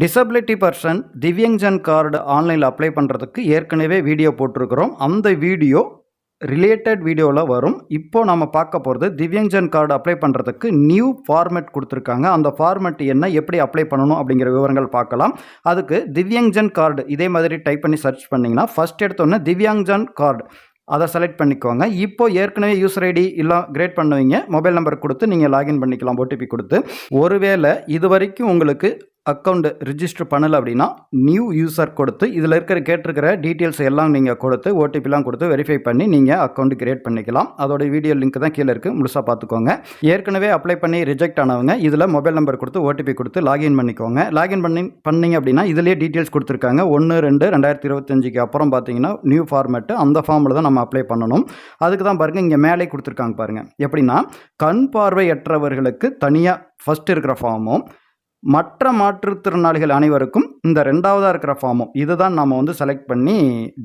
Disability person Divyangjan card ஆன்லைனில் apply பண்ணுறதுக்கு ஏற்கனவே வீடியோ போட்டிருக்கிறோம். அந்த வீடியோ ரிலேட்டட் வீடியோவில் வரும். இப்போது நம்ம பார்க்க போகிறது திவ்யங்ஜன் கார்டு அப்ளை பண்ணுறதுக்கு நியூ ஃபார்மேட் கொடுத்துருக்காங்க. அந்த ஃபார்மேட் என்ன எப்படி அப்ளை பண்ணணும் அப்படிங்கிற விவரங்கள் பார்க்கலாம். அதுக்கு திவ்யங்ஜன் கார்டு இதே மாதிரி டைப் பண்ணி சர்ச் பண்ணிங்கன்னா ஃபஸ்ட் எடுத்தோன்னே திவ்யாங்ஜன் கார்டு அதை செலக்ட் பண்ணிக்கோங்க. இப்போ ஏற்கனவே யூசர் ஐடி எல்லாம் கிரேட் பண்ணுவீங்க. மொபைல் நம்பர் கொடுத்து நீங்கள் லாகின் பண்ணிக்கலாம் ஓடிபி கொடுத்து. ஒருவேளை இது வரைக்கும் உங்களுக்கு அக்கௌண்ட் ரிஜிஸ்டர் பண்ணலை அப்படின்னா நியூ யூசர் கொடுத்து இதில் இருக்கிற கேட்டிருக்கிற டீட்டெயில்ஸ் எல்லாம் நீங்கள் கொடுத்து ஓடிபிலாம் கொடுத்து வெரிஃபை பண்ணி நீங்கள் அக்கௌண்ட் கிரியேட் பண்ணிக்கலாம். அதோட வீடியோ லிங்க் தான் கீழே இருக்குது முழுசாக பார்த்துக்கோங்க. ஏற்கனவே அப்ளை பண்ணி ரிஜெக்ட் ஆனவங்க இதில் மொபைல் நம்பர் கொடுத்து ஓடிபி கொடுத்து லாகின் பண்ணிக்கோங்க. லாகின் பண்ணி பண்ணீங்க அப்படின்னா இதிலே டீட்டெயில்ஸ் கொடுத்துருக்காங்க. ஒன்று ரெண்டு ரெண்டாயிரத்தி இருபத்தஞ்சிக்கு அப்புறம் பார்த்தீங்கன்னா நியூ ஃபார்மேட்டு அந்த ஃபார்மில் தான் நம்ம அப்ளை பண்ணணும். அதுக்கு தான் பாருங்கள் இங்கே மேலே கொடுத்துருக்காங்க பாருங்கள் எப்படின்னா கண் பார்வையற்றவர்களுக்கு தனியாக ஃபஸ்ட் இருக்கிற ஃபார்மும் மற்ற மாற்றுத்திறனாளிகள் அனைவருக்கும் இந்த ரெண்டாவதாக இருக்கிற ஃபார்மும் இதுதான் நம்ம வந்து செலக்ட் பண்ணி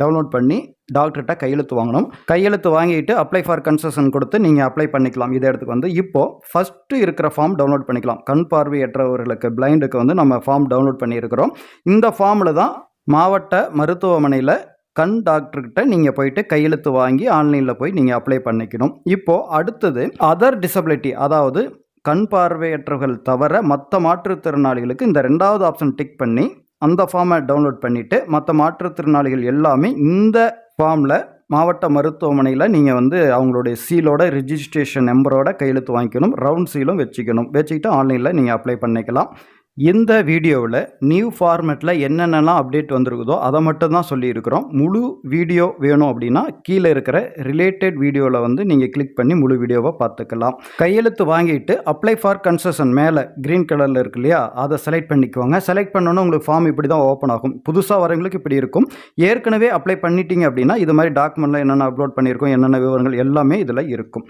டவுன்லோட் பண்ணி டாக்டர்கிட்ட கையெழுத்து வாங்கணும். கையெழுத்து வாங்கிட்டு அப்ளை ஃபார் கன்செஷன் கொடுத்து நீங்கள் அப்ளை பண்ணிக்கலாம். இதே இடத்துக்கு வந்து இப்போது ஃபஸ்ட்டு இருக்கிற ஃபார்ம் டவுன்லோட் பண்ணிக்கலாம். கண் பார்வையற்றவர்களுக்கு பிளைண்டுக்கு வந்து நம்ம ஃபார்ம் டவுன்லோட் பண்ணியிருக்கிறோம். இந்த ஃபார்மில் தான் மாவட்ட மருத்துவமனையில் கண் டாக்டர்கிட்ட நீங்கள் போயிட்டு கையெழுத்து வாங்கி ஆன்லைனில் போய் நீங்கள் அப்ளை பண்ணிக்கணும். இப்போது அடுத்தது அதர் டிசபிலிட்டி அதாவது கண் பார்வையற்றவர்கள் தவிர மற்ற மாற்றுத்திறனாளிகளுக்கு இந்த ரெண்டாவது ஆப்ஷன் டிக் பண்ணி அந்த ஃபார்மை டவுன்லோட் பண்ணிவிட்டு மற்ற மாற்றுத்திறனாளிகள் எல்லாமே இந்த ஃபார்மில் மாவட்ட மருத்துவமனையில் நீங்கள் வந்து அவங்களுடைய சீலோட ரிஜிஸ்ட்ரேஷன் நம்பரோட கையெழுத்து வாங்கிக்கணும் ரவுண்ட் சீலும் வச்சுக்கணும். வச்சுக்கிட்டு ஆன்லைனில் நீங்கள் அப்ளை பண்ணிக்கலாம். இந்த வீடியோவில் நியூ ஃபார்மேட்டில் என்னென்னலாம் அப்டேட் வந்திருக்குதோ அதை மட்டும் தான் சொல்லியிருக்கிறோம். முழு வீடியோ வேணும் அப்படின்னா கீழே இருக்கிற ரிலேட்டட் வீடியோவில் வந்து நீங்கள் கிளிக் பண்ணி முழு வீடியோவை பார்த்துக்கலாம். கையெழுத்து வாங்கிட்டு அப்ளை ஃபார் கன்செஷன் மேலே க்ரீன் கலரில் இருக்கு இல்லையா அதை செலக்ட் பண்ணிக்குவாங்க செலக்ட் பண்ணோன்னே உங்களுக்கு ஃபார்ம் இப்படி தான் ஓப்பன் ஆகும். புதுசாக வரவங்களுக்கு இப்படி இருக்கும். ஏற்கனவே அப்ளை பண்ணிட்டீங்க அப்படின்னா இது மாதிரி டாக்குமெண்ட்லாம் என்னென்ன அப்லோட் பண்ணியிருக்கோம் என்னென்ன விவரங்கள் எல்லாமே இதில் இருக்கும்.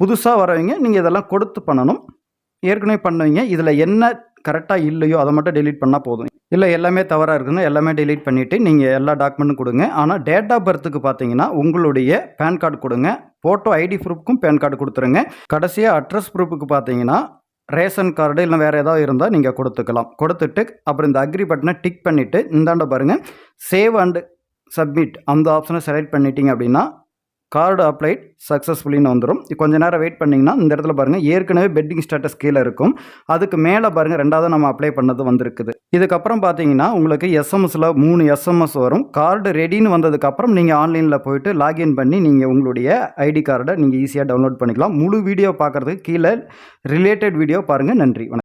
புதுசாக வரவங்க நீங்கள் இதெல்லாம் கொடுத்து பண்ணணும். ஏற்கனவே பண்ணுவீங்க இதில் என்ன கரெக்டாக இல்லையோ அதை மட்டும் டெலீட் பண்ணால் போதும். இல்லை எல்லாமே தவறாக இருக்குன்னா எல்லாமே டெலீட் பண்ணிவிட்டு நீங்கள் எல்லா டாக்குமெண்ட்டும் கொடுங்க. ஆனால் டேட் ஆஃப் பர்த்துக்கு பார்த்தீங்கன்னா உங்களுடைய பேன் கார்டு கொடுங்க. ஃபோட்டோ ஐடி ப்ரூஃப்க்கும் பேன் கார்டு கொடுத்துருங்க. கடைசியாக அட்ரஸ் ப்ரூஃபுக்கு பார்த்தீங்கன்னா ரேஷன் கார்டு இல்லை வேறு ஏதாவது இருந்தால் நீங்கள் கொடுத்துக்கலாம். கொடுத்துட்டு அப்புறம் இந்த அக்ரி பட்டனை டிக் பண்ணிவிட்டு இந்தாண்ட பாருங்கள் சேவ் அண்டு சப்மிட் அந்த ஆப்ஷனை செலக்ட் பண்ணிட்டீங்க அப்படின்னா கார்டு அப்ளைட் சக்ஸஸ்ஃபுல்லின்னு வந்துடும் கொஞ்ச நேரம் வெயிட் பண்ணிங்கன்னா இந்த இடத்துல பாருங்கள் ஏற்கனவே பெட்டிங் ஸ்டேட்டஸ் கீழே இருக்கும். அதுக்கு மேலே பாருங்கள் ரெண்டாவது நம்ம அப்ளை பண்ணது வந்திருக்குது. இதுக்கப்புறம் பார்த்தீங்கன்னா உங்களுக்கு எஸ்எம்எஸில் மூணு எஸ்எம்எஸ் வரும். கார்டு ரெடின்னு வந்ததுக்கப்புறம் நீங்கள் ஆன்லைனில் போயிட்டு லாகின் பண்ணி நீங்கள் உங்களுடைய ஐடி கார்டை நீங்கள் ஈஸியாக டவுன்லோட் பண்ணிக்கலாம். முழு வீடியோ பார்க்குறதுக்கு கீழே ரிலேட்டட் வீடியோ பாருங்கள் நன்றி. வணக்கம்.